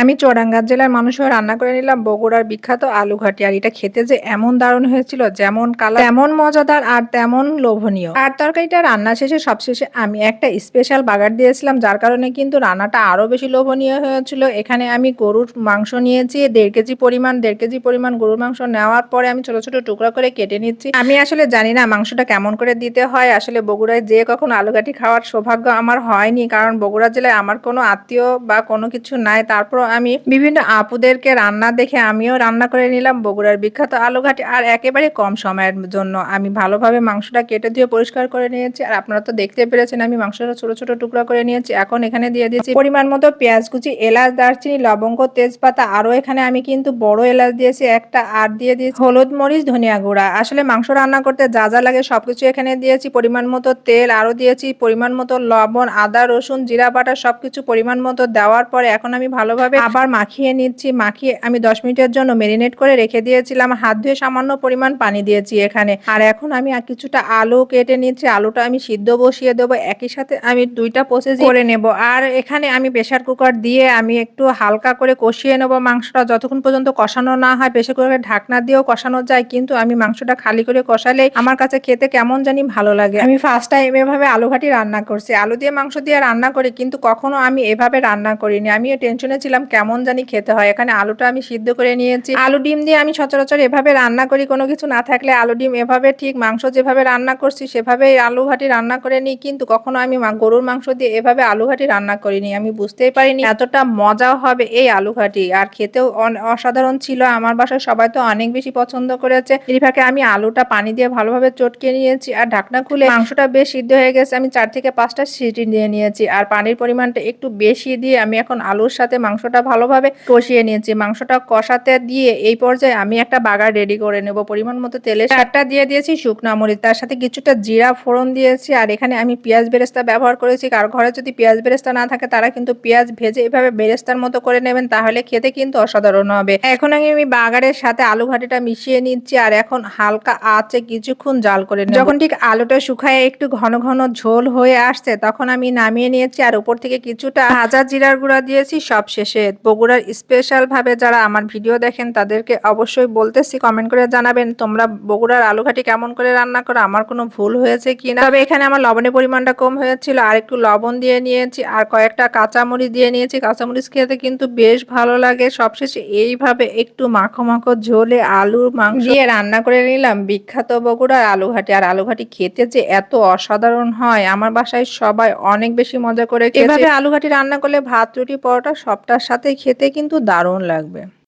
আমি চৌরাঙ্গা জেলার মানুষ হয়ে রান্না করে নিলাম বগুড়ার বিখ্যাত আলু ঘাটি। আর এটা খেতে যে এমন দারুণ হয়েছিল, যেমন কালার, তেমন মজাদার আর তেমন লোভনীয়। আর তরকারিটা রান্না শেষে সবশেষে আমি একটা স্পেশাল বাগার দিয়েছিলাম, যার কারণে কিন্তু রান্নাটা আরও বেশি লোভনীয় হয়েছিল। এখানে আমি গরুর মাংস নিয়েছি, দেড় কেজি পরিমাণ, দেড় কেজি পরিমাণ গরুর মাংস নেওয়ার পরে আমি ছোট ছোট টুকরা করে কেটে নিচ্ছি। আমি আসলে জানি না মাংসটা কেমন করে দিতে হয়। আসলে বগুড়ায় যে কখন আলু ঘাটি খাওয়ার সৌভাগ্য আমার হয়নি, কারণ বগুড়া জেলায় আমার কোনো আত্মীয় বা কোনো কিছু নাই। তারপর আমি বিভিন্ন আপুদেরকে রান্না দেখে আমিও রান্না করে নিলাম। বগুড়ার বিখ্যাত আলু ঘাটি আর একেবারে কম সময়ের জন্য। আমি ভালোভাবে মাংসটা কেটে দিয়ে পরিষ্কার করে নিয়েছি। আর আপনারা তো দেখতে পেরেছেন, আমি মাংসটা ছোট ছোট টুকরা করে নিয়েছি। এখন এখানে দিয়ে দিয়েছি পরিমাণ মতো পেঁয়াজ কুচি, এলাচ, দারচিনি, লবঙ্গ, তেজপাতা। আরও এখানে আমি কিন্তু বড় এলাচ দিয়েছি, একটা আর দিয়ে দিয়েছি হলুদ মরিচ, ধনিয়া গুঁড়া। আসলে মাংস রান্না করতে যা যা লাগে সবকিছু এখানে দিয়েছি। পরিমাণ মতো তেল আরও দিয়েছি, পরিমাণ মতো লবণ, আদা, রসুন, জিরা বাটা সবকিছু পরিমাণ মতো দেওয়ার পরে এখন আমি ভালোভাবে আবার মাখিয়ে নিচ্ছি মাখিয়ে আমি দশ মিনিটের জন্য মেরিনেট করে রেখে দিয়েছিলাম। হাত ধুয়ে সামান্য পরিমাণ পানি দিয়েছি এখানে। আর এখন আমি আর কিছুটা আলু কেটে নিচ্ছি। আলুটা আমি সিদ্ধ বসিয়ে দেবো। একই সাথে আমি দুইটা প্রসেস করে নেব। আর এখানে আমি প্রেশার কুকার দিয়ে আমি একটু হালকা করে কষিয়ে নেব মাংসটা। যতক্ষণ পর্যন্ত কষানো না হয় প্রেশার কুকারে ঢাকনা দিয়েও কষানো যায়। কিন্তু আমি মাংসটা খালি করে কষালে আমার কাছে খেতে কেমন জানি ভালো লাগে। আমি ফার্স্ট টাইম এভাবে আলু ঘাটি রান্না করছি। আলু দিয়ে মাংস দিয়ে রান্না করি কিন্তু কখনো আমি এভাবে রান্না করিনি। আমিও টেনশনে ছিলাম কেমন জানি খেতে হয়। এখানে আলুটা আমি সিদ্ধ করে নিয়েছি। আলু ডিম দিয়ে আমি সচরাচর এভাবে রান্না করি, কোনো কিছু না থাকলে আলু ডিম এভাবে ঠিক মাংস যেভাবে রান্না করছি সেভাবে আলু ঘাটি রান্না করে নিই। কিন্তু কখনো আমি গরুর মাংস দিয়ে এভাবে আলু ঘাটি রান্না করিনি, আমি বুঝতেই পারিনি। এতটা মজা হবে এই আলু ঘাটি আর খেতেও অসাধারণ ছিল। আমার বাসায় সবাই তো অনেক বেশি পছন্দ করেছে। এই ফাঁকে আমি আলুটা পানি দিয়ে ভালোভাবে চটকে নিয়েছি আর ঢাকনা খুলে মাংসটা বেশ সিদ্ধ হয়ে গেছে। আমি চার থেকে পাঁচটা সিটি দিয়ে নিয়েছি। আর পানির পরিমাণটা একটু বেশি দিয়ে আমি এখন আলুর সাথে মাংসটা ভালোভাবে কষিয়ে নিয়েছি। মাংসটা কষাতে দিয়ে এই পর্যায়ে আমি একটা বাগার রেডি করে নেব। পরিমাণ মতো তেলে সারটা দিয়ে দিয়েছি, শুকনো মরিচ, তার সাথে কিছুটা জিরা ফোড়ন দিয়েছি, আর এখানে আমি পেঁয়াজ বেরেস্তা ব্যবহার করেছি। কার ঘরে যদি পেঁয়াজ বেরেস্তা না থাকে, তারা কিন্তু পেঁয়াজ ভেজে এভাবে বেরেস্তার মতো করে নেবেন, তাহলে খেতে কিন্তু অসাধারণ হবে। এখন আমি বাগারের সাথে আলু ঘাটিটা মিশিয়ে নিচ্ছি, আর এখন হালকা আঁচে কিছুক্ষণ জাল করে নেব। যখন ঠিক আলুটা শুকায় একটু ঘন ঘন ঝোল হয়ে আসছে, তখন আমি নামিয়ে নিয়েছি, আর উপর থেকে কিছুটা ভাজা জিরার গুঁড়া দিয়েছি, সব শেষে বগুড়ার স্পেশালভাবে যারা আমার ভিডিও দেখেন, তাদেরকে অবশ্যই বলতেছি কমেন্ট করে জানাবেন তোমরা বগুড়ার আলু ঘাটি কেমন করে রান্না করো, আমার কোনো ভুল হয়েছে কি না তবে এখানে আমার লবণের পরিমাণটা কম হয়েছিল, আর একটু লবণ দিয়ে নিয়েছি, আর কয়েকটা কাঁচামরিচ দিয়ে নিয়েছি। কাঁচামরিচ খেতে কিন্তু বেশ ভালো লাগে, সবশেষে এইভাবে একটু মাখো মাখো ঝোলে আলুর মাংস দিয়ে রান্না করে নিলাম। বিখ্যাত বগুড়ার আলু ঘাটি আর আলুঘাটি খেতে যে এত অসাধারণ হয়, আমার বাসায় সবাই অনেক বেশি মজা করে এভাবে আলুঘাটি রান্না করলে ভাত, রুটি, পরোটা সবটার সাথে খেতে কিন্তু দারুণ লাগবে।